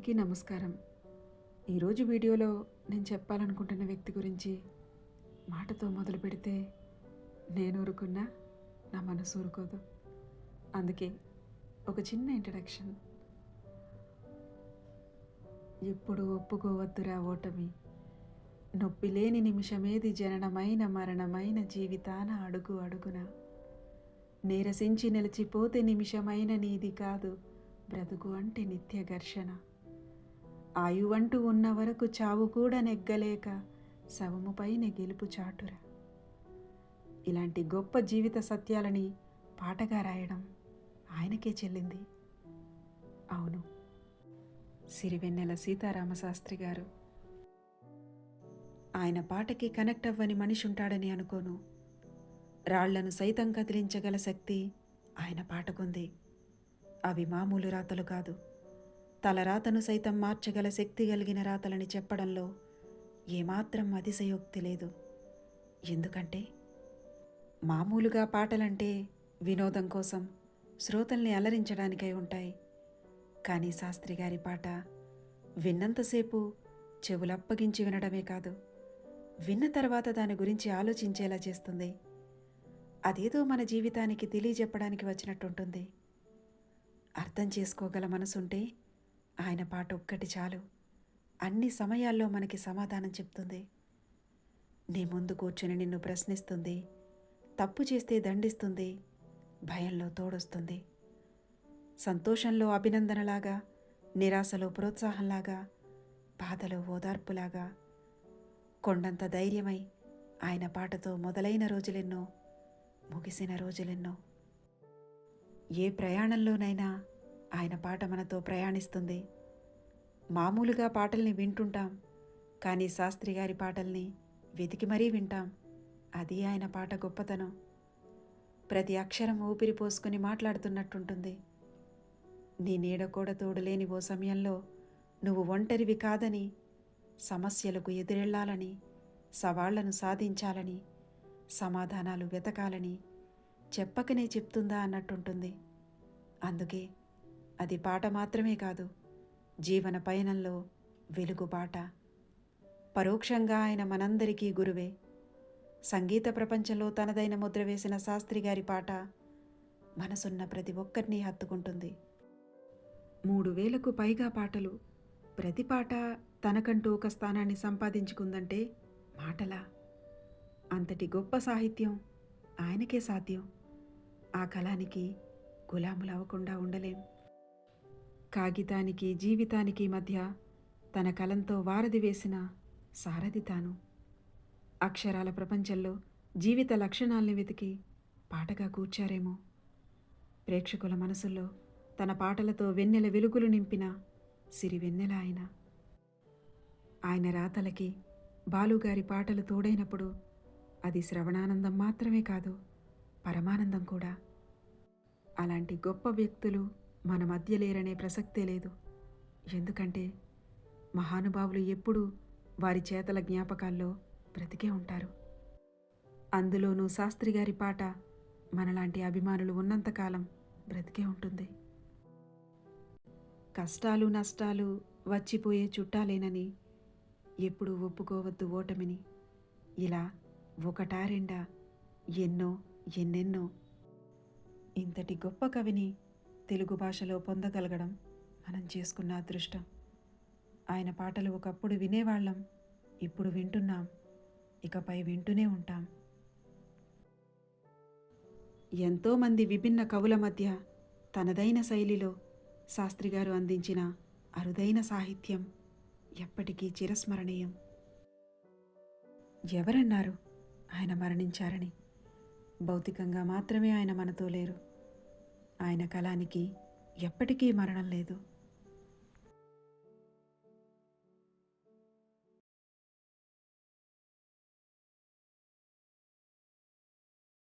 అందరికీ నమస్కారం. ఈరోజు వీడియోలో నేను చెప్పాలనుకుంటున్న వ్యక్తి గురించి మాటతో మొదలు పెడితే నేను ఊరుకున్నా నా మనసు ఊరుకోదు. అందుకే ఒక చిన్న ఇంట్రడక్షన్ ఎప్పుడు ఒప్పుకోవద్దురా ఓటమి. నొప్పి లేని నిమిషమేది జననమైన మరణమైన జీవితాన అడుగు అడుగున. నీరసించి నిలిచిపోతే నిమిషమైన నీది కాదు బ్రతుకు అంటే నిత్య ఘర్షణ. ఆయువంటూ ఉన్న వరకు చావు కూడా నెగ్గలేక శవముపైన గెలుపు చాటురా. ఇలాంటి గొప్ప జీవిత సత్యాలని పాటగా రాయడం ఆయనకే చెల్లింది. అవును. సిరివెన్నెల సీతారామశాస్త్రి గారు. ఆయన పాటకి కనెక్ట్ అవ్వని మనిషి ఉంటాడని అనుకోను. రాళ్ళను సైతం కదిలించగల శక్తి ఆయన పాటకుంది అవి మామూలు రాతలు కాదు. తలరాతను సైతం మార్చగల శక్తి కలిగిన రాతలని చెప్పడంలో ఏమాత్రం అతిశయోక్తి లేదు. ఎందుకంటే మామూలుగా పాటలంటే వినోదం కోసం శ్రోతల్ని అలరించడానికై ఉంటాయి. కానీ శాస్త్రి గారి పాట విన్నంతసేపు చెవులప్పగించి వినడమే కాదు విన్న తర్వాత దాని గురించి ఆలోచించేలా చేస్తుంది. అదేదో మన జీవితానికి తెలియజెప్పడానికి వచ్చినట్టుంటుంది. అర్థం చేసుకోగల మనసుంటే ఆయన పాట ఒక్కటి చాలు. అన్ని సమయాల్లో మనకి సమాధానం చెప్తుంది. నీ ముందు కూర్చుని నిన్ను ప్రశ్నిస్తుంది. తప్పు చేస్తే దండిస్తుంది. భయంలో తోడొస్తుంది. సంతోషంలో అభినందనలాగా నిరాశలో ప్రోత్సాహంలాగా బాధలో ఓదార్పులాగా. కొండంత ధైర్యమై ఆయన పాటతో మొదలైన రోజులెన్నో ముగిసిన రోజులెన్నో. ఏ ప్రయాణంలోనైనా ఆయన పాట మనతో ప్రయాణిస్తుంది. మామూలుగా పాటల్ని వింటుంటాం కానీ శాస్త్రి గారి పాటల్ని వెతికి మరీ వింటాం. అది ఆయన పాట గొప్పతనం. ప్రతి అక్షరం ఊపిరి పోసుకుని మాట్లాడుతున్నట్టుంటుంది. నీ నీడ కూడా తోడులేని ఓ సమయంలో నువ్వు ఒంటరివి కాదని సమస్యలకు ఎదురెళ్ళాలని సవాళ్ళను సాధించాలని సమాధానాలు వెతకాలని చెప్పకనే చెప్తుందా అన్నట్టుంటుంది. అందుకే అది పాట మాత్రమే కాదు జీవన పయనంలో వెలుగు పాట పరోక్షంగా ఆయన మనందరికీ గురువే. సంగీత ప్రపంచంలో తనదైన ముద్ర వేసిన శాస్త్రి గారి పాట మనసున్న ప్రతి ఒక్కరినీ హత్తుకుంటుంది. మూడు వేలకు పైగా పాటలు ప్రతి పాట తనకంటూ ఒక స్థానాన్ని సంపాదించుకుందంటే మాటలా? అంతటి గొప్ప సాహిత్యం ఆయనకే సాధ్యం. ఆ కళానికి గులాములు అవ్వకుండా ఉండలేం. కాగితానికి జీవితానికి మధ్య తన కలంతో వారధి వేసిన సారథి తాను. అక్షరాల ప్రపంచంలో జీవిత లక్షణాల్ని వెతికి పాటగా కూర్చారేమో. ప్రేక్షకుల మనసుల్లో తన పాటలతో వెన్నెల వెలుగులు నింపిన సిరి వెన్నెల ఆయన. ఆయన రాతలకి బాలుగారి పాటలు తోడైనప్పుడు అది శ్రవణానందం మాత్రమే కాదు పరమానందం కూడా. అలాంటి గొప్ప వ్యక్తులు మన మధ్య లేరనే ప్రసక్తే లేదు. ఎందుకంటే మహానుభావులు ఎప్పుడూ వారి చేతల జ్ఞాపకాల్లో బ్రతికే ఉంటారు. అందులోనూ శాస్త్రి గారి పాట మనలాంటి అభిమానులు ఉన్నంతకాలం బ్రతికే ఉంటుంది. కష్టాలు నష్టాలు వచ్చిపోయే చుట్టాలేనని ఎప్పుడూ ఒప్పుకోవద్దు ఓటమిని. ఇలా ఒకటా రెండా ఎన్నో ఎన్నెన్నో. ఇంతటి గొప్ప కవిని తెలుగు భాషలో పొందగలగడం మనం చేసుకున్న అదృష్టం. ఆయన పాటలు ఒకప్పుడు వినేవాళ్ళం ఇప్పుడు వింటున్నాం ఇకపై వింటూనే ఉంటాం. ఎంతోమంది విభిన్న కవుల మధ్య తనదైన శైలిలో శాస్త్రిగారు అందించిన అరుదైన సాహిత్యం ఎప్పటికీ చిరస్మరణీయం. ఎవరన్నారు ఆయన మరణించారని? భౌతికంగా మాత్రమే ఆయన మనతో లేరు. ఆయన కళానికి ఎప్పటికీ మరణం లేదు.